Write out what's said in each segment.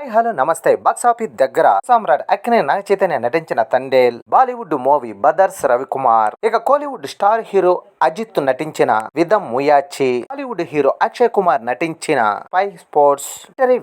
Hi hello నమస్తే. Box office దగ్గర సామ్రాట్ అక్కినే నాగ చైతన్య నటించిన Thandel Bollywood movie badass Ravikumar ఇక కోలీవుడ్ స్టార్ హీరో అజిత్ నటించిన విధం ముయాచి బాలీవుడ్ హీరో అక్షయ్ కుమార్ నటించిన పై స్పోర్ట్స్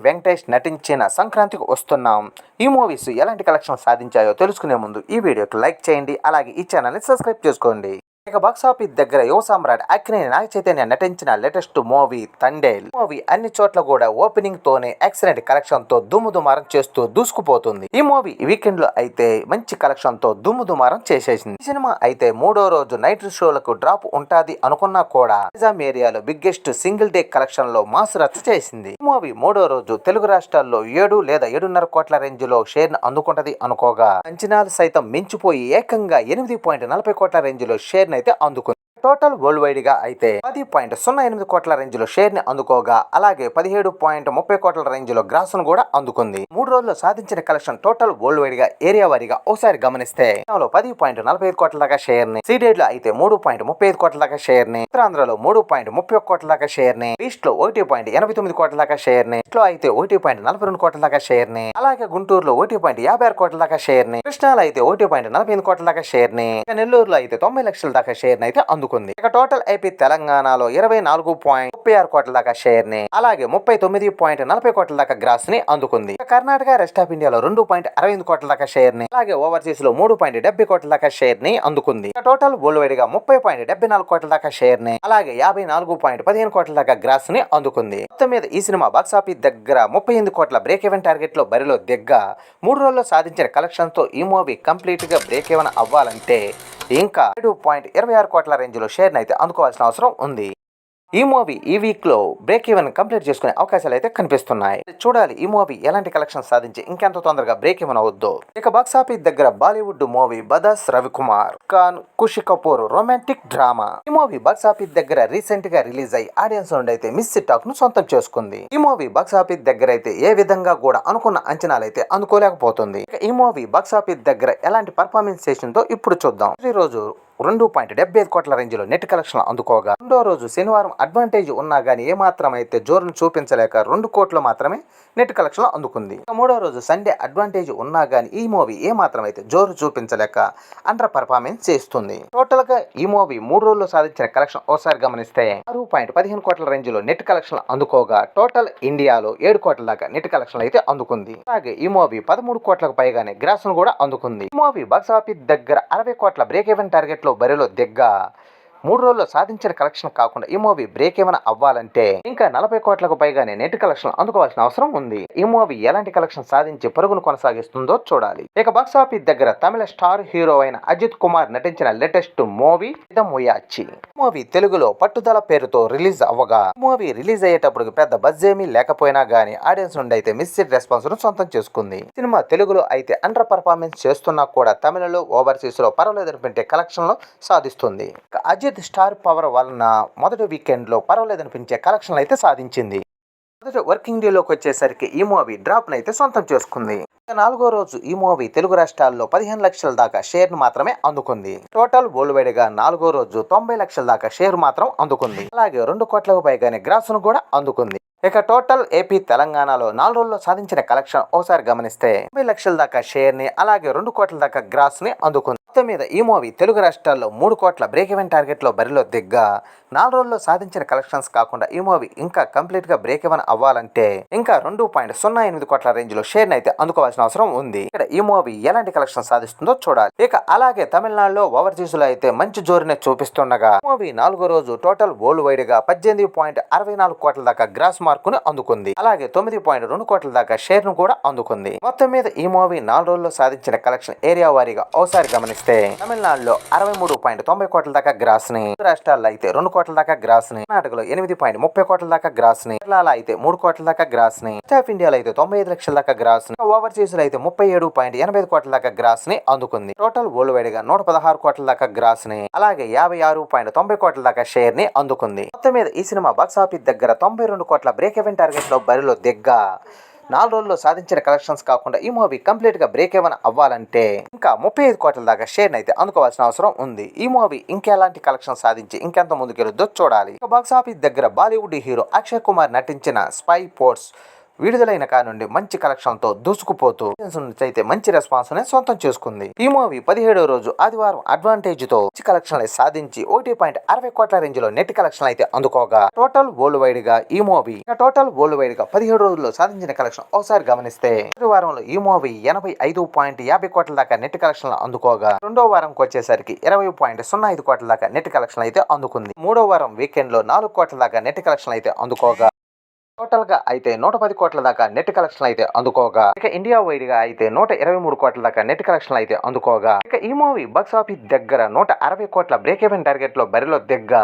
వెంకటేష్ నటించిన సంక్రాంతికి వస్తున్నాం. ఈ మూవీస్ ఎలాంటి కలెక్షన్ సాధించాయో తెలుసుకునే ముందు ఈ వీడియోకి లైక్ చేయండి అలాగే ఈ ఛానల్ని సబ్స్క్రైబ్ చేసుకోండి. ఇక బాక్స్ ఆఫీస్ దగ్గర యువ సామ్రాట్ అక్కినేని నాగ చైతన్య నటించిన లేటెస్ట్ మూవీ తండేల్. మూవీ అన్ని చోట్ల కూడా ఓపెనింగ్ తోనే ఎక్సలెంట్ కలెక్షన్తో దుమ్ము దుమారం చేస్తూ దూసుకుపోతుంది. ఈ మూవీ వీకెండ్లో అయితే మంచి కలెక్షన్తో దుమ్ము దుమారం చేసేసింది. ఈ సినిమా అయితే మూడో రోజు నైట్ షోలకు డ్రాప్ ఉంటాది అనుకున్నా కూడా నిజాం ఏరియాలో బిగ్గెస్ట్ సింగిల్ డే కలెక్షన్లో మాస్ రచ్చ చేసింది. ఈ మూవీ మూడో రోజు తెలుగు రాష్ట్రాల్లో ఏడు లేదా ఏడున్నర కోట్ల రేంజ్లో షేర్ అందుకుంటది అనుకోగా. అంచనాలు సైతం మించిపోయి ఏకంగా ఎనిమిది పాయింట్ నలభై కోట్ల రేంజ్లో షేర్ అయితే అందుకుంది టోటల్ వరల్డ్ వైడ్గా అయితే పది పాయింట్ సున్నా ఎనిమిది కోట్ల రేంజ్లో షేర్ని అందుకోగా అలాగే పదిహేడు పాయింట్ ముప్పై కోట్ల రేంజ్లో గ్రాస్ను కూడా అందుకుంది. మూడు రోజుల్లో సాధించిన కలెక్షన్ టోటల్ వరల్డ్ వైడ్గా ఏరియా వారీగా ఒకసారి గమనిస్తే పది పాయింట్ నలభై ఐదు కోట్ల దాకా షేర్ని లో అయితే మూడు పాయింట్ ముప్పై ఐదు కోట్ల దాకా షేర్ని ఉత్తరాంధ్రలో మూడు పాయింట్ ముప్పై ఒక్క కోట్ల దాకా షేర్ని ఈస్ట్లో ఒకటి పాయింట్ ఎనభై తొమ్మిది కోట్ల దాకా షేర్ని అయితే ఒకటి పాయింట్ నలభై రెండు కోట్ల దాకా షేర్ని అలాగే గుంటూరులో ఒకటి పాయింట్ యాభై ఆరు కోట్ల దాకా షేర్ని కృష్ణాలో అయితే ఒకటి పాయింట్ నలభై ఎనిమిది కోట్ల దాకా షేర్ని నెల్లూరులో అయితే తొంభై లక్షల దాకా షేర్ని అయితే అందుకుంది. ఇక టోటల్ ఐపీ తెలంగాణలో ఇరవై నాలుగు పాయింట్ ముప్పై ఆరు కోట్ల దాకా షేర్ని అలాగే ముప్పై తొమ్మిది పాయింట్ నలభై కోట్ల దాకా గ్రాస్ని అందుకుంది కర్ణాటక రెస్ట్ ఆఫ్ ఇండియాలో రెండు పాయింట్ అరవై ఎనిమిది కోట్ల దాకా షేర్ని అలాగే ఓవర్సీస్లో మూడు పాయింట్ డెబ్బై కోట్ల దాకా షేర్ని అందుకుంది టోటల్ వరల్డ్ వైడ్గా ముప్పై పాయింట్ డెబ్బై నాలుగు కోట్ల దాకా షేర్ని అలాగే యాభై నాలుగు పాయింట్ పదిహేను కోట్ల దాకా గ్రాస్ని అందుకుంది. మొత్తం మీద ఈ సినిమా బాక్స్ ఆఫీస్ దగ్గర ముప్పై ఎనిమిది కోట్ల బ్రేక్ ఈవెన్ టార్గెట్లో బరిలో దిగ్గ మూడు రోజుల్లో సాధించిన కలెక్షన్తో ఈ మూవీ కంప్లీట్గా బ్రేక్ ఈవెన్ అవ్వాలంటే ఇంకా ఏడు పాయింట్ ఇరవై ఆరు కోట్ల రేంజ్ మధ్యలో షేర్ అయితే అందుకోవాల్సిన అవసరం ఉంది. ఈ మూవీ ఈ వీక్లో బ్రేక్ ఈవెన్ కంప్లీట్ చేసుకునే అవకాశాలు అయితే కనిపిస్తున్నాయి. చూడాలి ఈ మూవీ ఎలాంటి కలెక్షన్ సాధించి ఇంకెంత తొందరగా బ్రేక్ ఈవెన్ అవద్దు. ఇక బాక్సాఫీస్ దగ్గర Bollywood movie badass Ravikumar Khan Khushi Kapoor romantic drama ఈ మూవీ బాక్సాఫీస్ దగ్గర రీసెంట్గా రిలీజ్ అయ్యి ఆడియన్స్ నుండి అయితే మిస్ టాక్ను సొంతం చేసుకుంది. ఈ మూవీ బాక్సాఫీస్ దగ్గర అయితే ఏ విధంగా కూడా అనుకున్న అంచనాలు అయితే అందుకోలేకపోతుంది ఈ మూవీ బాక్సాఫీస్ దగ్గర ఎలాంటి పర్ఫార్మెన్స్ చేసిందో ఇప్పుడు చూద్దాం. ఈ రోజు రెండు పాయింట్ డెబ్బై ఐదు కోట్ల రేంజ్లో నెట్ కలెక్షన్ అందుకోగా. రెండో రోజు శనివారం అడ్వాంటేజ్ ఉన్నా కానీ ఏ మాత్రం అయితే జోరును చూపించలేక రెండు కోట్లు మాత్రమే నెట్ కలెక్షన్ అందుకుంది. మూడో రోజు సండే అడ్వాంటేజ్ ఉన్నా కానీ ఈ మూవీ ఏ మాత్రం అయితే జోరు చూపించలేక అండర్ పర్ఫార్మెన్స్ చేస్తుంది. టోటల్గా ఈ మూవీ మూడు రోజుల్లో సాధించిన కలెక్షన్ ఒకసారి గమనిస్తే ఆరు పాయింట్ పదిహేను కోట్ల రేంజ్లో నెట్ కలెక్షన్ అందుకోగా టోటల్ ఇండియాలో ఏడు కోట్ల దాకా నెట్ కలెక్షన్ అయితే అందుకుంది. అలాగే ఈ మూవీ పదమూడు కోట్లకు పైగానే గ్రాసును కూడా అందుకుంది. ఈ మూవీ బాక్సాఫీస్ దగ్గర అరవై కోట్ల బ్రేక్ ఈవెన్ టార్గెట్ బరిలో దిగ్గ మూడు రోజుల్లో సాధించిన కలెక్షన్ కాకుండా ఈ మూవీ బ్రేక్ ఏమైనా అవ్వాలంటే ఇంకా నలభై కోట్లకు పైగానే నెట్ కలెక్షన్ అందుకోవాల్సిన అవసరం ఉంది. ఈ మూవీ ఎలాంటి కలెక్షన్ సాధించి పరుగును కొనసాగిస్తుందో చూడాలి. ఇక బాక్స్ ఆఫీస్ దగ్గర తమిళ స్టార్ హీరో అయిన అజిత్ కుమార్ నటించిన లేటెస్ట్ మూవీ ముయాచి మూవీ తెలుగులో పట్టుదల పేరుతో రిలీజ్ అవ్వగా మూవీ రిలీజ్ అయ్యేటప్పుడు పెద్ద బజ్ ఏమీ లేకపోయినా గానీ ఆడియన్స్ నుండి అయితే మిస్సిడ్ రెస్పాన్స్ను సొంతం చేసుకుంది. సినిమా తెలుగులో అయితే అండర్ పర్ఫార్మెన్స్ చేస్తున్నా కూడా తమిళలో ఓవర్సీస్లో పర్వాలేదనిపించే కలెక్షన్లో సాధిస్తుంది అజిత్ అజిత్ స్టార్ పవర్ వలన మొదటి వీకెండ్లో పర్వాలేదనిపించే కలెక్షన్లు అయితే సాధించింది. మొదటి వర్కింగ్ డేలోకి వచ్చేసరికి ఈ మూవీ డ్రాప్ను అయితే సొంతం చేసుకుంది. నాలుగో రోజు ఈ మూవీ తెలుగు రాష్ట్రాల్లో పదిహేను లక్షల దాకా షేర్ను మాత్రమే అందుకుంది. టోటల్ వరల్డ్ వైడ్గా నాలుగో రోజు తొంభై లక్షల దాకా షేర్ మాత్రం అందుకుంది. అలాగే రెండు కోట్లకు పైగానే గ్రాసును కూడా అందుకుంది. ఇక టోటల్ ఏపీ తెలంగాణలో నాలుగు రోజుల్లో సాధించిన కలెక్షన్ ఓసారి గమనిస్తే తొంభై లక్షల దాకా షేర్ని అలాగే రెండు కోట్ల దాకా గ్రాస్ని అందుకుంది. మొత్తం మీద ఈ మూవీ తెలుగు రాష్ట్రాల్లో మూడు కోట్ల బ్రేక్ ఈవెన్ టార్గెట్లో బరిలో దిగ్గా. నాలుగు రోజుల్లో సాధించిన కలెక్షన్స్ కాకుండా ఈ మూవీ ఇంకా కంప్లీట్గా బ్రేక్ ఈవెన్ అవ్వాలంటే ఇంకా రెండు పాయింట్ సున్నా ఎనిమిది కోట్ల రేంజ్లో షేర్ అయితే అందుకోవాల్సిన అవసరం ఉంది. ఇక్కడ ఈ మూవీ ఎలాంటి కలెక్షన్ సాధిస్తుందో చూడాలి. ఇక అలాగే తమిళనాడులో ఓవర్సీస్లో అయితే మంచి జోరునే చూపిస్తుండగా మూవీ నాలుగో రోజు టోటల్ వరల్డ్ వైడ్గా పద్దెనిమిది పాయింట్ అరవై నాలుగు కోట్ల దాకా గ్రాస్ మార్కును అందుకుంది. అలాగే తొమ్మిది పాయింట్ రెండు కోట్ల దాకా షేర్ను కూడా అందుకుంది. మొత్తం మీద ఈ మూవీ నాలుగు రోజుల్లో సాధించిన కలెక్షన్ ఏరియా వారీగా ఒకసారి గమనిస్తే తమిళనాడులో అరవై మూడు పాయింట్ తొంభై కోట్ల దాకా గ్రాస్ని రాష్ట్రాల్లో అయితే రెండు కోట్ల దాకా గ్రాస్ని కర్ణాటకలో ఎనిమిది పాయింట్ ముప్పై కోట్ల దాకా గ్రాస్ని కేరళలో అయితే మూడు కోట్ల దాకా గ్రాస్ని ఆఫ్ ఇండియాలో అయితే తొంభై ఐదు లక్షల దాకా గ్రాస్ని ఓవర్సీస్లో అయితే ముప్పై ఏడు పాయింట్ ఎనభై ఐదు కోట్ల దాకా గ్రాస్ని అందుకుంది. టోటల్ వరల్డ్ వైడ్గా నూట పదహారు కోట్ల దాకా గ్రాస్ని అలాగే యాభై ఆరు పాయింట్ తొంభై కోట్ల దాకా షేర్ని అందుకుంది. మొత్తం మీద ఈ సినిమా బాక్సాఫీస్ దగ్గర తొంభై రెండు కోట్ల బ్రేక్ ఎవెన్ టార్గెట్లో బరిలో దిగ్గా. నాలుగు రోజుల్లో సాధించిన కలెక్షన్స్ కాకుండా ఈ మూవీ కంప్లీట్గా బ్రేక్ ఏమైనా అవ్వాలంటే ఇంకా ముప్పై ఐదు కోట్ల దాకా షేర్ అయితే అందుకోవాల్సిన అవసరం ఉంది. ఈ మూవీ ఇంకెలాంటి కలెక్షన్ సాధించి ఇంకెంత ముందుకెళ్ళొద్దో చూడాలి. బాక్స్ ఆఫీస్ దగ్గర బాలీవుడ్ హీరో అక్షయ్ కుమార్ నటించిన స్పై పోర్ట్స్ విడుదలైన కా నుండి మంచి కలెక్షన్తో దూసుకుపోతూ అయితే మంచి రెస్పాన్స్ని సొంతం చేసుకుంది. ఈ మూవీ పదిహేడో రోజు ఆదివారం అడ్వాంటేజ్తో మంచి కలెక్షన్ సాధించి ఒకటి పాయింట్ అరవై కోట్ల రేంజ్లో నెట్ కలెక్షన్ అయితే అందుకోగా. టోటల్ వరల్డ్ వైడ్గా ఈ మూవీ టోటల్ వరల్డ్ వైడ్గా పదిహేడు రోజుల్లో సాధించిన కలెక్షన్ ఒకసారి గమనిస్తే మొదటి వారంలో ఈ మూవీ ఎనభై ఐదు పాయింట్ యాభై కోట్ల దాకా నెట్ కలెక్షన్ అందుకోగా. రెండో వారంకి వచ్చేసరికి ఇరవై పాయింట్ సున్నా ఐదు కోట్ల దాకా నెట్ కలెక్షన్ అయితే అందుకుంది. మూడో వారం వీకెండ్లో నాలుగు కోట్ల దాకా నెట్ కలెక్షన్ అయితే అందుకోగా. టోటల్గా అయితే నూట పది కోట్ల దాకా నెట్ కలెక్షన్ అయితే అందుకోగా ఇక ఇండియా వైడ్గా అయితే నూట ఇరవై మూడు కోట్ల దాకా నెట్ కలెక్షన్ అయితే అందుకోగా ఇక ఈ మూవీ బాక్స్ ఆఫీస్ దగ్గర నూట అరవై కోట్ల బ్రేక్ ఎవెన్ టార్గెట్లో బరిలో దిగ్గ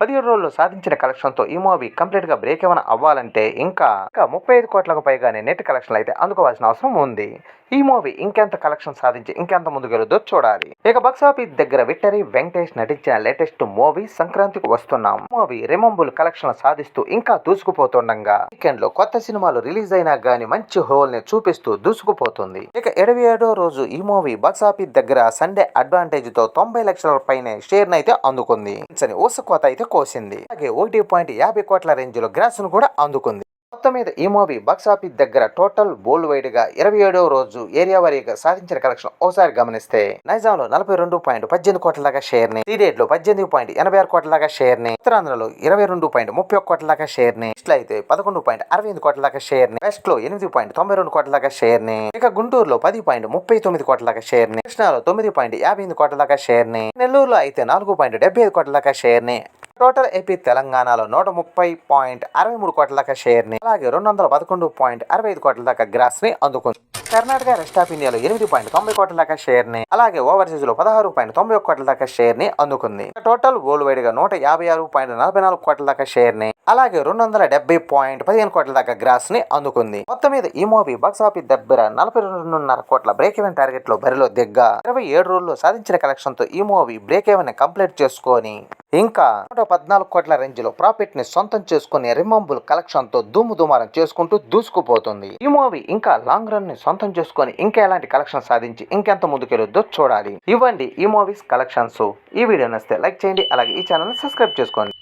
పదిహేడు రోజులు సాధించిన కలెక్షన్తో ఈ మూవీ కంప్లీట్గా బ్రేక్ ఎవెన్ అవ్వాలంటే ఇంకా ఇంకా ముప్పై ఐదు కోట్లకు పైగానే నెట్ కలెక్షన్ అయితే అందుకోవాల్సిన అవసరం ఉంది. ఈ మూవీ ఇంకెంత కలెక్షన్ సాధించి ఇంకెంత ముందుకెళ్తుందో చూడాలి. ఇక బాక్స్ ఆఫీస్ దగ్గర విక్టరీ వెంకటేష్ నటించిన లేటెస్ట్ మూవీ సంక్రాంతికి వస్తున్నాం. మూవీ రిమంబుల్ కలెక్షన్ సాధిస్తూ ఇంకా దూసుకుపోతుండగా వీకెండ్లో కొత్త సినిమాలు రిలీజ్ అయినా గానీ మంచి హోల్ని చూపిస్తూ దూసుకుపోతుంది. ఇక ఇరవై ఏడో రోజు ఈ మూవీ బాక్స్ ఆఫీస్ దగ్గర సండే అడ్వాంటేజ్తో తొంభై లక్షల పైన షేర్ అయితే అందుకుంది. అని ఊసకోత అయితే కోసింది. అలాగే ఒకటి పాయింట్ యాభై కోట్ల రేంజ్లో గ్రాస్ను కూడా అందుకుంది. మొత్తం మీద ఈ మూవీ బాక్సాఫీస్ దగ్గర టోటల్ బోల్డ్ వైడ్గా ఇరవై ఏడవ రోజు ఏరియా వారీగా సాధించిన కలెక్షన్ ఓసారి గమనిస్తే నైజాంలో నలభై రెండు పాయింట్ పద్దెనిమిది కోట్ల దాకా షేర్ని సీడేట్లో పద్దెనిమిది పాయింట్ ఎనభై ఆరు కోట్ల దాకా షేర్ని ఉత్తరాంధ్రలో ఇరవై రెండు పాయింట్ ముప్పై ఒక్క కోట్ల దాకా షేర్ని ఇట్లా అయితే పదకొండు పాయింట్ అరవై ఎనిమిది కోట్ల దాకా షేర్ని వెస్ట్లో ఎనిమిది పాయింట్ తొంభై రెండు కోట్ల దాకా షేర్ని ఇక గుంటూరులో పది పాయింట్ ముప్పై తొమ్మిది కోట్ల దాకా షేర్ని కృష్ణాలో తొమ్మిది పాయింట్ యాభై ఎనిమిది కోట్ల దాకా షేర్ని నెల్లూరులో అయితే నాలుగు పాయింట్ డెబ్బై ఐదు కోట్ల దాకా షేర్ని టోటల్ ఏపీ తెలంగాణలో నూట ముప్పై పాయింట్ అరవై మూడు కోట్ల దాకా షేర్ని అలాగే రెండు వందల పదకొండు పాయింట్ అరవై ఐదు కోట్ల దాకా గ్రాస్ని అందుకుంది. కర్ణాటక రెస్ట్ ఆఫ్ ఇండియాలో ఎనిమిది పాయింట్ తొంభై కోట్ల దాకా షేర్ని అలాగే ఓవర్సీస్లో పదహారు పాయింట్ తొంభై ఒక్క కోట్ల దాకా షేర్ని అందుకుంది. టోటల్ వరల్డ్ వైడ్గా నూట యాభై ఆరు పాయింట్ నలభై నాలుగు కోట్ల దాకా షేర్ని అలాగే రెండు వందల డెబ్బై పాయింట్ పదిహేను కోట్ల దాకా గ్రాస్ని అందుకుంది. మొత్తం మీద ఈ మూవీ బాక్స్ ఆఫీస్ దగ్గర నలభై రెండున్నర కోట్ల బ్రేక్ ఈవెన్ టార్గెట్లో బరిలో దిగ్గా. ఇరవై ఏడు రోజుల్లో సాధించిన కలెక్షన్తో ఈ మూవీ బ్రేక్ ఈవెన్ కంప్లీట్ చేసుకొని ఇంకా నూట పద్నాలుగు కోట్ల రేంజ్లో ప్రాఫిట్ని సొంతం చేసుకునే రిమంబుల్ కలెక్షన్తో దుమ్ము దుమారం చేసుకుంటూ దూసుకుపోతుంది. ఈ మూవీ ఇంకా లాంగ్ రన్ని సొంతం చేసుకొని ఇంకా ఎలాంటి కలెక్షన్ సాధించి ఇంకెంత ముందుకెళ్ళొద్దో చూడాలి. ఇవ్వండి ఈ మూవీస్ కలెక్షన్స్ ఈ వీడియో నచ్చితే లైక్ చేయండి అలాగే ఈ ఛానల్ని సబ్స్క్రైబ్ చేసుకోండి.